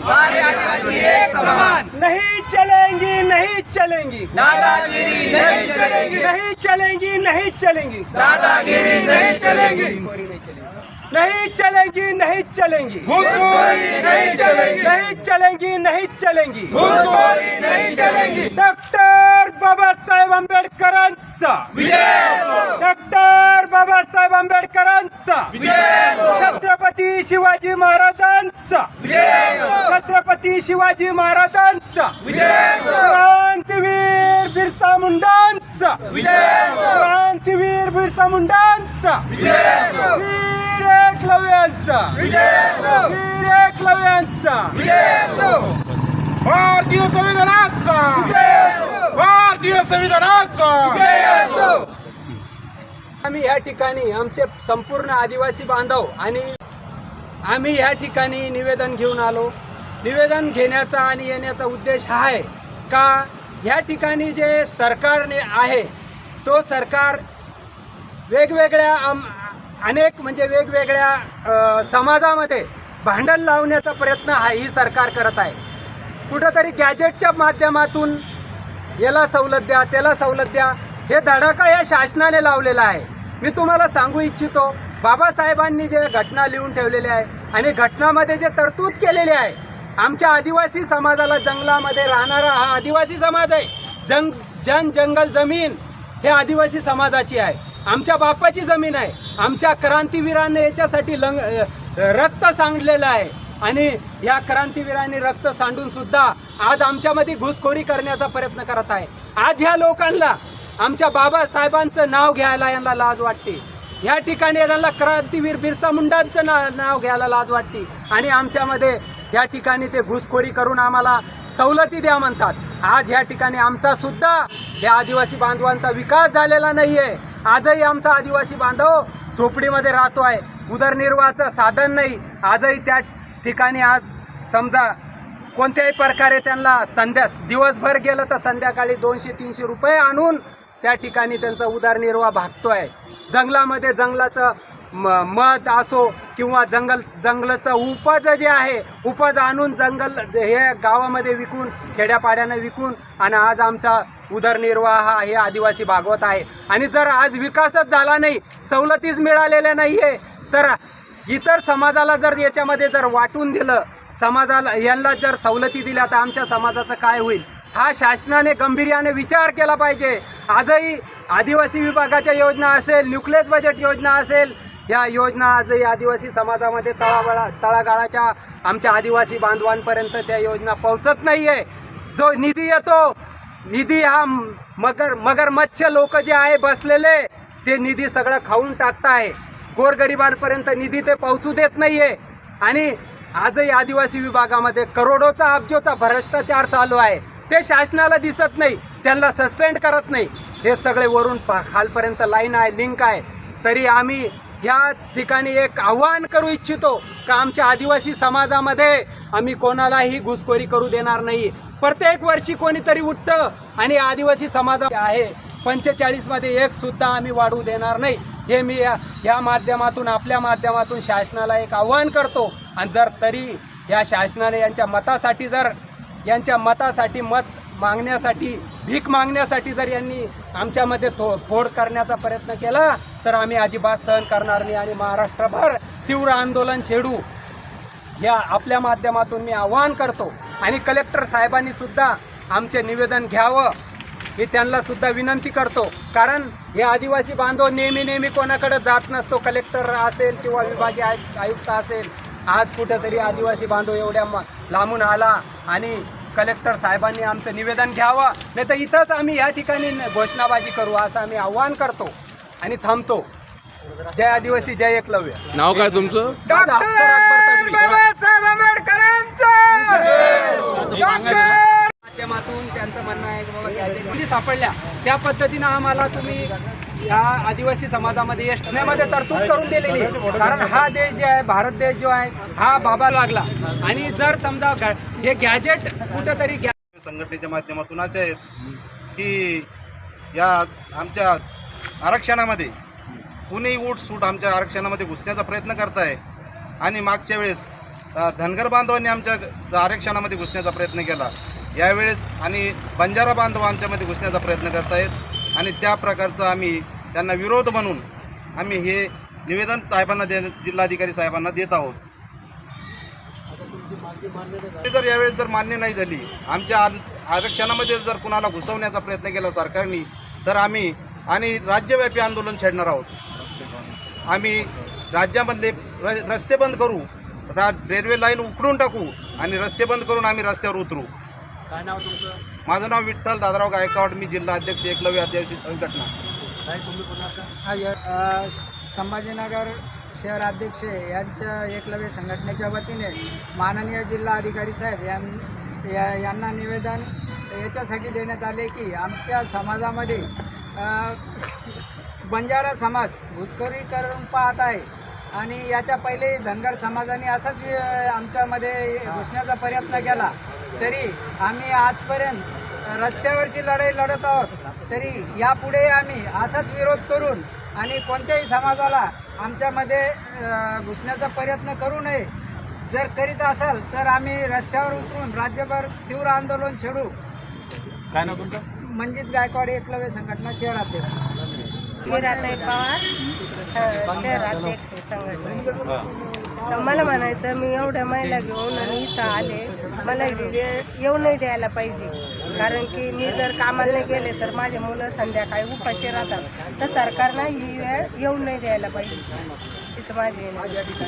समान। सारे आदिवासी एक समान। नहीं चलेंगी नहीं चलेंगी। दादागिरी नहीं चलेगी। नहीं चलेंगी नहीं चलेंगी। दादागिरी नहीं चलेगी। नहीं चलेंगी। नहीं चलेंगी घुसखोरी नहीं चलेगी। नहीं चलेंगी नहीं चलेंगी। घुसखोरी नहीं चलेगी। डॉक्टर बाबासाहेब आंबेडकरांचा। विजय असो डॉक्टर बाबासाहेब आंबेडकरांचा। विजय छत्रपती शिवाजी महाराजांचा. छत्रपती शिवाजी महाराजांचा. क्रांतीवीर बिरसा मुंडांचा. क्रांतीवीर बिरसा मुंडांचा. वीर एकलव्यांचा वीर एकलव्यांचा भारतीय संविधानाचा. भारतीय संविधानाचा. आम्ही या ठिकाणी आमचे संपूर्ण आदिवासी बांधव आणि आम्ही या ठिकाणी निवेदन घेऊन आलो. निवेदन घेण्याचा आणि येण्याचा उद्देश हा आहे का या ठिकाणी जे सरकारने आहे तो सरकार वेगवेगळ्या आम अनेक म्हणजे वेगवेगळ्या समाजामध्ये भांडण लावण्याचा प्रयत्न हा ही सरकार करत आहे. कुठंतरी गॅजेटच्या माध्यमातून याला सवलत द्या त्याला सवलत द्या हे धडाका या शासनाने लावलेला आहे. मी तुम्हाला सांगू इच्छितो बाबासाहेबांनी जे घटना लिहून ठेवलेले आहे आणि घटनामध्ये जे तरतूद केलेले आहे आमच्या आदिवासी समाजाला जंगलामध्ये राहणारा हा आदिवासी समाज आहे. जंग जन जंगल जमीन हे आदिवासी समाजाची आहे. आमच्या बापाची जमीन आहे. आमच्या क्रांतीवीरांनी याच्यासाठी लंग रक्त सांडलेलं आहे. आणि या क्रांतीवीरांनी रक्त सांडून सुद्धा आज आमच्यामध्ये घुसखोरी करण्याचा प्रयत्न करत आहे. आज ह्या लोकांना आमच्या बाबासाहेबांचं नाव घ्यायला यांना लाज वाटते. या ठिकाणी त्यांना क्रांतीवीर बिरसा मुंडांचं ना नाव घ्यायला लाज वाटते. आणि आमच्यामध्ये या ठिकाणी ते घुसखोरी करून आम्हाला सवलती द्या म्हणतात. आज या ठिकाणी आमचा सुद्धा या आदिवासी बांधवांचा विकास झालेला नाही आहे आजही आमचा आदिवासी बांधव झोपडीमध्ये राहतो आहे. उदरनिर्वाहाचं साधन नाही. आजही त्या ठिकाणी आज समजा कोणत्याही प्रकारे त्यांना संध्या दिवसभर गेलं तर संध्याकाळी दोनशे तीनशे रुपये आणून त्या ठिकाणी त्यांचा उदरनिर्वाह आहे जंगलामध्ये जंगलाचं म मध असो किंवा जंगल जंगलाचं उपज जे आहे उपज आणून जंगल हे गावामध्ये विकून खेड्यापाड्यानं विकून आणि आज आमचा उदरनिर्वाह हा हे आदिवासी भागवत आहे. आणि जर आज विकासच झाला नाही सवलतीच मिळालेल्या नाही आहे तर इतर समाजाला जर याच्यामध्ये जर वाटून दिलं समाजाला यांना जर सवलती दिल्या तर आमच्या समाजाचं काय होईल? हा शासनाने गंभीर्याने विचार केला पाहिजे. आजही आदिवासी विभागाच्या योजना असेल न्यूक्लियस बजेट योजना असेल या योजना आजही आदिवासी समाजामध्ये तळागाळा तळागाळाच्या आमच्या आदिवासी बांधवांपर्यंत त्या योजना पोहोचत नाही आहे जो निधी येतो निधी हा मगर मगरमच्छ लोक जे आहे बसलेले ते निधी सगळं खाऊन टाकताय. गोरगरिबांपर्यंत निधी ते पोहोचू देत नाही आहे आणि आजही आदिवासी विभागामध्ये करोडोचा अब्जोचा भ्रष्टाचार चालू आहे. ते शासनाला दिसत नाही त्यांना सस्पेंड करत नाही. हे सगळे वरून पा खालपर्यंत लाईन आहे लिंक आहे. तरी आम्ही या ठिकाणी एक आव्हान करू इच्छितो का आमच्या आदिवासी समाजामध्ये आम्ही कोणालाही घुसखोरी करू देणार नाही. प्रत्येक वर्षी कोणीतरी उठतं आणि आदिवासी समाज आहे. पंचेचाळीसमध्ये एक सुद्धा आम्ही वाढू देणार नाही. हे मी या या माध्यमातून आपल्या माध्यमातून शासनाला एक आव्हान करतो. आणि जर तरी या शासनाने यांच्या मतासाठी जर यांच्या मतासाठी मत मागण्यासाठी भीक मागण्यासाठी जर यांनी आमच्यामध्ये थो फोड करण्याचा प्रयत्न केला तर आम्ही अजिबात सहन करणार नाही आणि महाराष्ट्रभर तीव्र आंदोलन छेडू. या आपल्या माध्यमातून मी आवाहन करतो आणि कलेक्टर साहेबांनी सुद्धा आमचे निवेदन घ्यावं. मी त्यांना सुद्धा विनंती करतो. कारण हे आदिवासी बांधव नेहमी नेहमी कोणाकडे जात नसतो. कलेक्टर असेल किंवा विभागीय आयु- आयुक्त असेल. आज कुठेतरी आदिवासी बांधव एवढ्या लांबून आला आणि कलेक्टर साहेबांनी आमचं निवेदन घ्यावं. नाही तर इथंच आम्ही या ठिकाणी घोषणाबाजी करू असं आम्ही आव्हान करतो आणि थांबतो. जय आदिवासी जय एकलव्य. नाव काय तुमचं? माध्यमातून त्यांचं म्हणणं आहे की बाबा सापडल्या. त्या पद्धतीनं आम्हाला तुम्ही या आदिवासी समाजामध्ये यशनेमध्ये तरतूद करून दिलेली आहे. कारण हा देश जे आहे भारत देश जो आहे हा बाबा लागला आणि जर समजा हे गॅजेट कुठंतरी गॅ संघटनेच्या माध्यमातून असे आहेत की या आमच्या आरक्षणामध्ये कुणीही उठ सूट आमच्या आरक्षणामध्ये घुसण्याचा प्रयत्न करत आहे आणि मागच्या वेळेस धनगर बांधवांनी आमच्या आरक्षणामध्ये घुसण्याचा प्रयत्न केला यावेळेस आणि बंजारा बांधव आमच्यामध्ये घुसण्याचा प्रयत्न करतायत आणि त्या प्रकारचा आम्ही त्यांना विरोध म्हणून आम्ही हे निवेदन साहेबांना दे जिल्हाधिकारी साहेबांना देत आहोत. जर यावेळेस जर मान्य नाही झाली आमच्या आर- आरक्षणामध्ये जर कुणाला घुसवण्याचा प्रयत्न केला सरकारने तर आम्ही आणि राज्यव्यापी आंदोलन छेडणार आहोत. आम्ही राज्यामधले र रस्ते बंद करू रा रेल्वे लाईन उकडून टाकू आणि रस्ते बंद करून आम्ही रस्त्यावर उतरू. काय नाव तुमचं? माझं नाव विठ्ठल दादराव गायकवाड मी जिल्हा अध्यक्ष एकलव्य आदिवासी संघटना. काय तुम्ही का? हा, संभाजीनगर शहर अध्यक्ष यांच्या एकलव्य संघटनेच्या वतीने माननीय जिल्हा अधिकारी साहेब यां या- यांना निवेदन याच्यासाठी देण्यात आले की आमच्या समाजामध्ये बंजारा समाज घुसखोरी करून पाहत आहे आणि याच्या पहिले धनगर समाजाने असाच आमच्यामध्ये घुसण्याचा प्रयत्न केला. तरी आम्ही आजपर्यंत रस्त्यावरची लढाई लढत आहोत. तरी यापुढे आम्ही असाच विरोध करून आणि कोणत्याही समाजाला आमच्यामध्ये घुसण्याचा प्रयत्न करू नये. जर करीत असाल तर आम्ही रस्त्यावर उतरून राज्यभर तीव्र आंदोलन छेडू. काय नाव तुमचं? मंजित गायकवाड एकलव्य संघटना शहराध्यक्ष मीराताई पवार. शहराध्यक्ष संघटना तर मला म्हणायचं मी एवढ्या महिला घेऊन आणि इथं आले मला ही वेळ येऊ नाही द्यायला पाहिजे. कारण की मी जर कामाला नाही गेले तर माझे मुलं संध्याकाळी उपाशी राहतात. तर सरकारनं ही वेळ येऊ नाही द्यायला पाहिजे.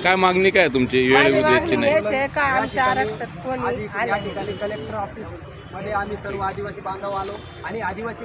काय मागणी काय तुमची? वेळ का आमच्या आरक्षण कोणी कलेक्टर ऑफिसमध्ये आम्ही सर्व आदिवासी बांधव आलो आणि आदिवासी